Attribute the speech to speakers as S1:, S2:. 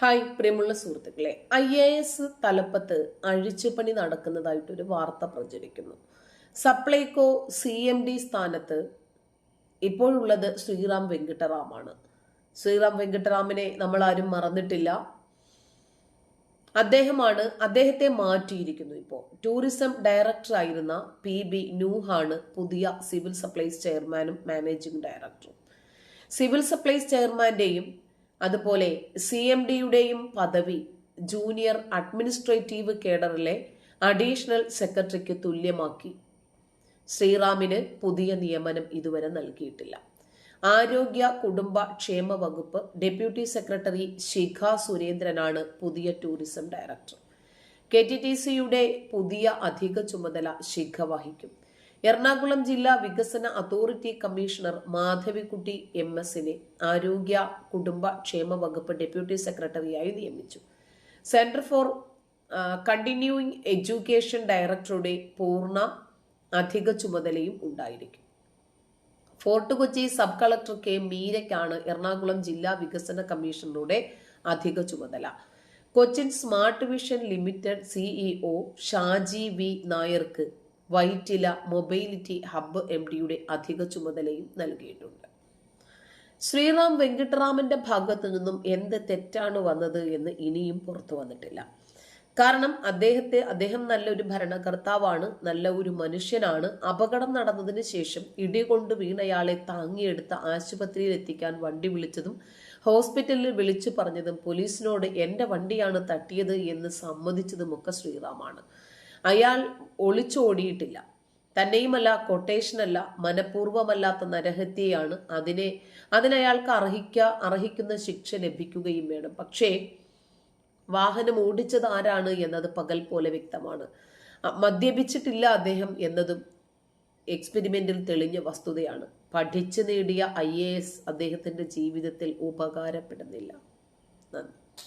S1: Hi പ്രിയമുള്ള സുഹൃത്തുക്കളെ. I A S തലപ്പത്ത് അഴിച്ചുപണി നടക്കുന്നതായിട്ടൊരു വാർത്ത പ്രചരിക്കുന്നു. സപ്ലൈകോ സി എം ഡി സ്ഥാനത്ത് ഇപ്പോഴുള്ളത് ശ്രീറാം വെങ്കിട്ടറാമാണ്. ശ്രീറാം വെങ്കിട്ടറാമിനെ നമ്മൾ ആരും മറന്നിട്ടില്ല. അദ്ദേഹമാണ് അദ്ദേഹത്തെ മാറ്റിയിരിക്കുന്നു ഇപ്പോൾ. ടൂറിസം ഡയറക്ടർ ആയിരുന്ന പി ബി നൂഹാണ് പുതിയ സിവിൽ സപ്ലൈസ് ചെയർമാനും മാനേജിംഗ് ഡയറക്ടറും. സിവിൽ സപ്ലൈസ് ചെയർമാന്റെയും അതുപോലെ സി എം ഡിയുടെയും പദവി ജൂനിയർ അഡ്മിനിസ്ട്രേറ്റീവ് കേഡറിലെ അഡീഷണൽ സെക്രട്ടറിക്ക് തുല്യമാക്കി. ശ്രീറാമിന് പുതിയ നിയമനം ഇതുവരെ നൽകിയിട്ടില്ല. ആരോഗ്യ കുടുംബ ക്ഷേമ വകുപ്പ് ഡെപ്യൂട്ടി സെക്രട്ടറി ശിഖ സുരേന്ദ്രനാണ് പുതിയ tourism director. K T T സിയുടെ പുതിയ അധിക ചുമതല ശിഖ വഹിക്കും. എറണാകുളം ജില്ലാ വികസന അതോറിറ്റി കമ്മീഷണർ മാധവിക്കുട്ടി എം എസിനെ ആരോഗ്യ കുടുംബ ക്ഷേമ വകുപ്പ് ഡെപ്യൂട്ടി സെക്രട്ടറിയായി നിയമിച്ചു. സെന്റർ ഫോർ കണ്ടിന്യൂയിങ് എഡ്യൂക്കേഷൻ ഡയറക്ടറുടെ പൂർണ അധിക ചുമതലയും ഉണ്ടായിരിക്കും. Fort Kochi sub collector K മീരയ്ക്കാണ് Ernakulam ജില്ലാ വികസന കമ്മീഷണറുടെ അധിക ചുമതല. Cochin smart vision limited CEO Shaji V നായർക്ക് വൈറ്റില മൊബൈലിറ്റി ഹബ്ബ് എം ഡിയുടെ അധിക ചുമതലയും നൽകിയിട്ടുണ്ട്. ശ്രീറാം വെങ്കിട്ടറാമന്റെ ഭാഗത്തു നിന്നും എന്ത് തെറ്റാണ് വന്നത് എന്ന് ഇനിയും പുറത്തു വന്നിട്ടില്ല. കാരണം അദ്ദേഹത്തെ അദ്ദേഹം നല്ലൊരു ഭരണകർത്താവാണ് നല്ല ഒരു മനുഷ്യനാണ്. അപകടം നടന്നതിന് ശേഷം ഇടികൊണ്ട് വീണയാളെ താങ്ങിയെടുത്ത് ആശുപത്രിയിൽ എത്തിക്കാൻ വണ്ടി വിളിച്ചതും ഹോസ്പിറ്റലിൽ വിളിച്ചു പറഞ്ഞതും പോലീസിനോട് എന്റെ വണ്ടിയാണ് തട്ടിയത് എന്ന് സമ്മതിച്ചതുമൊക്കെ ശ്രീറാമാണ്. അയാൾ ഒളിച്ചോടിയിട്ടില്ല. തന്നെയുമല്ല കൊട്ടേഷനല്ല മനഃപൂർവമല്ലാത്ത നരഹത്യയാണ് അതിനെ അതിനയാൾക്ക് അർഹിക്ക അർഹിക്കുന്ന ശിക്ഷ ലഭിക്കുകയും വേണം. പക്ഷേ വാഹനം ഓടിച്ചത് ആരാണ് എന്നത് പകൽ പോലെ വ്യക്തമാണ്. മദ്യപിച്ചിട്ടില്ല അദ്ദേഹം എന്നതും എക്സ്പെരിമെന്റിൽ തെളിഞ്ഞ വസ്തുതയാണ്. പഠിച്ചു നേടിയ ഐ എ എസ് അദ്ദേഹത്തിന്റെ ജീവിതത്തിൽ ഉപകാരപ്പെടുന്നില്ല. നന്ദി.